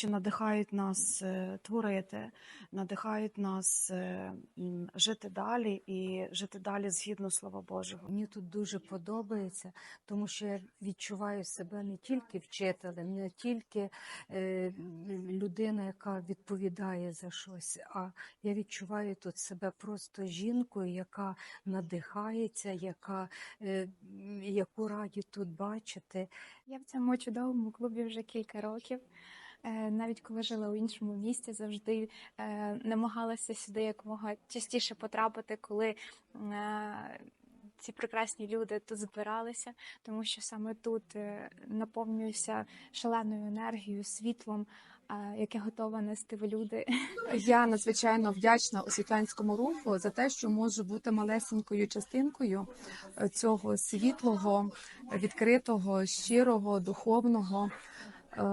зустрічі надихають нас е, творити, надихають нас е, жити далі і жити далі згідно слова Божого. Мені тут дуже подобається, тому що я відчуваю себе не тільки вчителем, не тільки е, людина, яка відповідає за щось, а я відчуваю тут себе просто жінкою, яка надихається, яка, е, яку раді тут бачити. Я в цьому чудовому клубі вже кілька років. Е, Навіть коли жила у іншому місті, завжди е, намагалася сюди якомога частіше потрапити, коли е, ці прекрасні люди тут збиралися, тому що саме тут наповнююся шаленою енергією, світлом, яке готова нести в люди. Я надзвичайно вдячна освітлянському руху за те, що можу бути малесенькою частинкою цього світлого, відкритого, щирого, духовного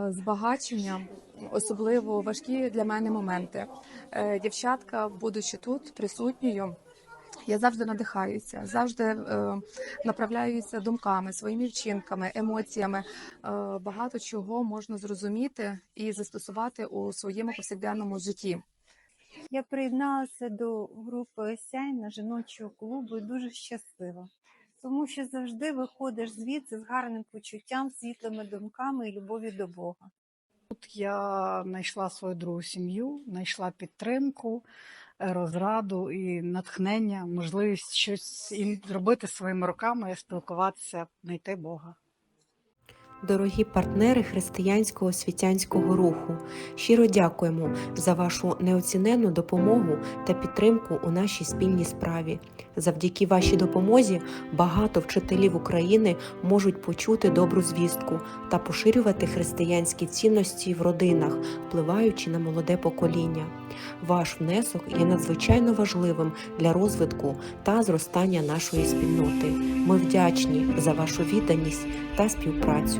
збагачення, особливо важкі для мене моменти. Е, Дівчатка, будучи тут присутньою. Я завжди надихаюся, завжди е, направляюся думками, своїми вчинками, емоціями. Е, багато чого можна зрозуміти і застосувати у своєму повсякденному житті. Я приєдналася до групи Осяйна жіночого клубу і дуже щаслива, тому що завжди виходиш звідси з гарним почуттям, світлими думками і любові до Бога. Тут я знайшла свою другу сім'ю, знайшла підтримку, е, розраду і натхнення, можливість щось і зробити своїми руками, спілкуватися, знайти Бога. Дорогі партнери християнського світянського руху, щиро дякуємо за вашу неоціненну допомогу та підтримку у нашій спільній справі. Завдяки вашій допомозі багато вчителів України можуть почути добру звістку та поширювати християнські цінності в родинах, впливаючи на молоде покоління. Ваш внесок є надзвичайно важливим для розвитку та зростання нашої спільноти. Ми вдячні за вашу відданість та співпрацю.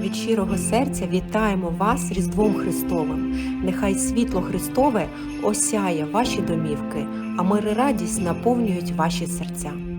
Від щирого серця вітаємо вас Різдвом Христовим. Нехай світло Христове осяє ваші домівки, а мир і радість наповнюють ваші серця.